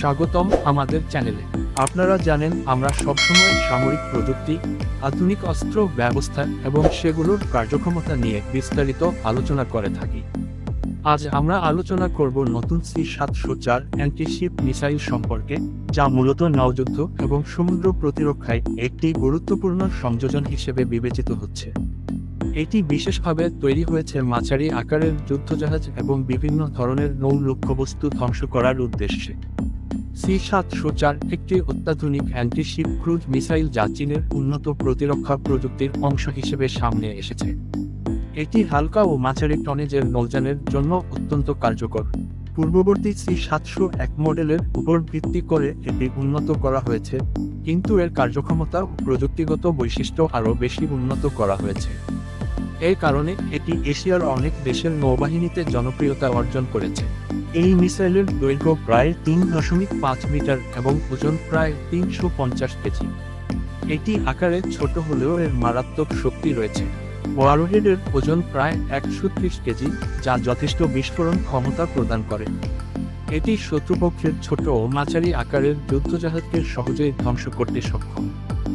স্বাগতম আমাদের চ্যানেলে। আপনারা জানেন, আমরা সবসময় সামরিক প্রযুক্তি, আধুনিক অস্ত্র ব্যবস্থা এবং সেগুলোর কার্যক্ষমতা নিয়ে বিস্তারিত আলোচনা করে থাকি। আজ আমরা আলোচনা করব নতুন সি সাতশো চার অ্যান্টিশিপ মিসাইল সম্পর্কে, যা মূলত নৌযুদ্ধ এবং সমুদ্র প্রতিরক্ষায় একটি গুরুত্বপূর্ণ সংযোজন হিসেবে বিবেচিত হচ্ছে। এটি বিশেষভাবে তৈরি হয়েছে মাঝারি আকারের যুদ্ধজাহাজ এবং বিভিন্ন ধরনের নৌ লক্ষ্যবস্তু ধ্বংস করার উদ্দেশ্যে। সি সাতশো চার একটি অত্যাধুনিক অ্যান্টিশিপ ক্রুজ মিসাইল যা চীনের উন্নত প্রতিরক্ষা প্রযুক্তির অংশ হিসেবে সামনে এসেছে। এটি হালকা ও মাঝারি টনেজের নৌযানের জন্য অত্যন্ত কার্যকর। পূর্ববর্তী সি সাতশো এক মডেলের উপর ভিত্তি করে এটি উন্নত করা হয়েছে, কিন্তু এর কার্যক্ষমতা ও প্রযুক্তিগত বৈশিষ্ট্য আরও বেশি উন্নত করা হয়েছে। এর কারণে এটি এশিয়ার অনেক দেশের নৌবাহিনীতে জনপ্রিয়তা অর্জন করেছে। এই মিসাইলের দৈর্ঘ্য প্রায় তিন দশমিক পাঁচ মিটার এবং ওজন প্রায় তিনশো পঞ্চাশ কেজি। এটি আকারে ছোট হলেও এর মারাত্মক শক্তি রয়েছে। ওয়ারহেডের ওজন প্রায় একশো ত্রিশ কেজি, যা যথেষ্ট বিস্ফোরণ ক্ষমতা প্রদান করে। এটি শত্রুপক্ষের ছোট ও মাঝারি আকারের যুদ্ধজাহাজকে সহজেই ধ্বংস করতে সক্ষম।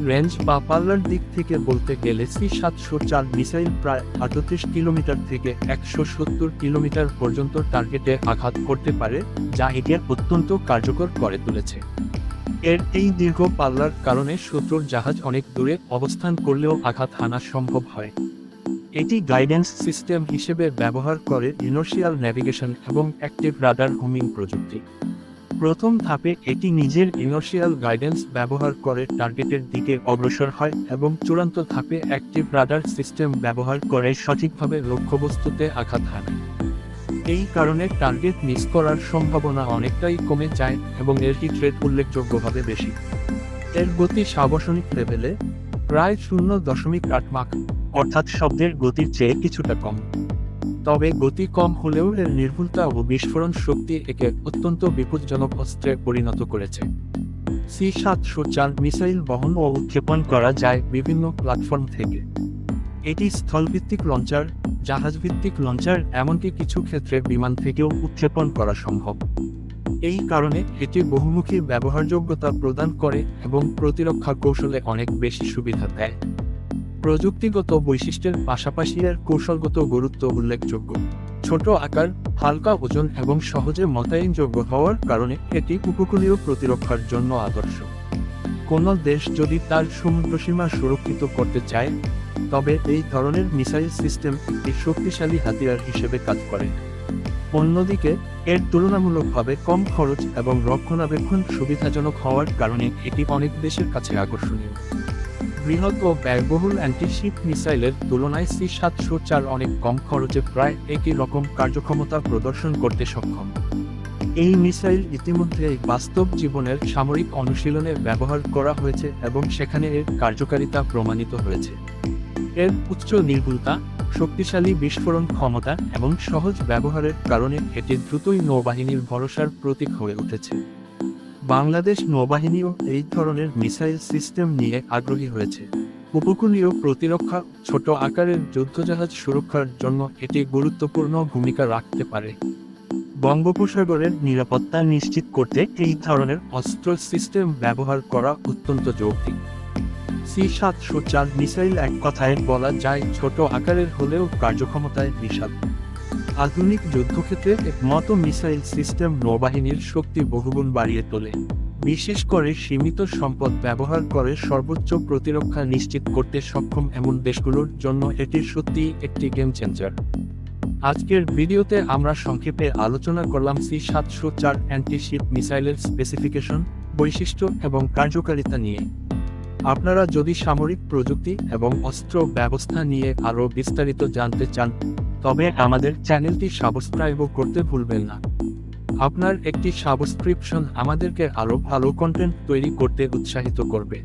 রেঞ্জ বা পাল্লার দিক থেকে বলতে গেলে সি সাতশো চার মিসাইল প্রায় আটত্রিশ কিলোমিটার থেকে একশো সত্তর কিলোমিটার পর্যন্ত টার্গেটে আঘাত করতে পারে, যা একে অত্যন্ত কার্যকর করে তুলেছে। এর এই দীর্ঘ পাল্লার কারণে শত্রুর জাহাজ অনেক দূরে অবস্থান করলেও আঘাত হানা সম্ভব হয়। এটি গাইডেন্স সিস্টেম হিসেবে ব্যবহার করে ইনার্শিয়াল ন্যাভিগেশন এবং অ্যাক্টিভ রাডার হোমিং প্রযুক্তি। প্রথম ধাপে এটি নিজের ইনার্শিয়াল গাইডেন্স ব্যবহার করে টার্গেটের দিকে অগ্রসর হয় এবং চূড়ান্ত ধাপে অ্যাক্টিভ রাডার সিস্টেম ব্যবহার করে সঠিকভাবে লক্ষ্যবস্তুতে আঘাত হানে। এই কারণে টার্গেট মিস করার সম্ভাবনা অনেকটাই কমে যায় এবং এর রেট উল্লেখযোগ্যভাবে বেশি। এর গতি সাবসনিক লেভেলে প্রায় শূন্য দশমিক আট মাক অর্থাৎ শব্দের গতির চেয়ে কিছুটা কম। তবে গতি কম হলেও এর নির্ভুলতা ও বিস্ফোরণ শক্তি একে অত্যন্ত বিপজ্জনক অস্ত্রে পরিণত করেছে। সি সাতশো চার মিসাইল বহন ও উৎক্ষেপণ করা যায় বিভিন্ন প্ল্যাটফর্ম থেকে। এটি স্থলভিত্তিক লঞ্চার, জাহাজভিত্তিক লঞ্চার এমনকি কিছু ক্ষেত্রে বিমান থেকেও উৎক্ষেপণ করা সম্ভব। এই কারণে এটি বহুমুখী ব্যবহারযোগ্যতা প্রদান করে এবং প্রতিরক্ষা কৌশলে অনেক বেশি সুবিধা দেয়। প্রযুক্তিগত বৈশিষ্ট্যের পাশাপাশি এর কৌশলগত গুরুত্ব উল্লেখযোগ্য। ছোট আকার, হালকা ওজন এবং সহজে মোতায়েনযোগ্য হওয়ার কারণে এটি উপকূলীয় প্রতিরক্ষার জন্য আদর্শ। কোনো দেশ যদি তার সমুদ্রসীমা সুরক্ষিত করতে চায়, তবে এই ধরনের মিসাইল সিস্টেম একটি শক্তিশালী হাতিয়ার হিসেবে কাজ করে। অন্যদিকে, এর তুলনামূলকভাবে কম খরচ এবং রক্ষণাবেক্ষণ সুবিধাজনক হওয়ার কারণে এটি অনেক দেশের কাছে আকর্ষণীয়। বৃহৎ ও ব্যয়বহুল অ্যান্টিশিপ মিসাইলের তুলনায় সি সাতশো চার অনেক কম খরচে প্রায় একই রকম কার্যক্ষমতা প্রদর্শন করতে সক্ষম। এই মিসাইল ইতিমধ্যে বাস্তব জীবনের সামরিক অনুশীলনে ব্যবহার করা হয়েছে এবং সেখানে এর কার্যকারিতা প্রমাণিত হয়েছে। এর উচ্চ নির্ভুলতা, শক্তিশালী বিস্ফোরণ ক্ষমতা এবং সহজ ব্যবহারের কারণে এটি দ্রুতই নৌবাহিনীর ভরসার প্রতীক হয়ে উঠেছে। বাংলাদেশ নৌবাহিনীও এই ধরনের মিসাইল সিস্টেম নিয়ে আগ্রহী হয়েছে। উপকূলীয় প্রতিরক্ষা ছোট আকারের যুদ্ধজাহাজ সুরক্ষার জন্য এটি গুরুত্বপূর্ণ ভূমিকা রাখতে পারে। বঙ্গোপসাগরের নিরাপত্তা নিশ্চিত করতে এই ধরনের অস্ত্র সিস্টেম ব্যবহার করা অত্যন্ত যৌক্তিক। সি সাতশো চার মিসাইল এক কথায় বলা যায়, ছোট আকারের হলেও কার্যক্ষমতায় বিশাল। আধুনিক যুদ্ধক্ষেত্রে একমত মিসাইল সিস্টেম নৌবাহিনীর শক্তি বহুগুণ বাড়িয়ে তোলে। বিশেষ করে সীমিত সম্পদ ব্যবহার করে সর্বোচ্চ প্রতিরক্ষা নিশ্চিত করতে সক্ষম এমন দেশগুলোর জন্য এটি সত্যিই একটি গেম চেঞ্জার আজকের ভিডিওতে আমরা সংক্ষেপে আলোচনা করলাম সি সাতশো চার অ্যান্টিশিপ মিসাইলের স্পেসিফিকেশন বৈশিষ্ট্য এবং কার্যকারিতা নিয়ে। আপনারা যদি সামরিক প্রযুক্তি এবং অস্ত্র ব্যবস্থা নিয়ে আরও বিস্তারিত জানতে চান তবে আমাদের চ্যানেলটি সাবস্ক্রাইবও করতে ভুলবেন না। আপনার একটি সাবস্ক্রিপশন আমাদেরকে আরও ভালো কন্টেন্ট তৈরি করতে উৎসাহিত করবে।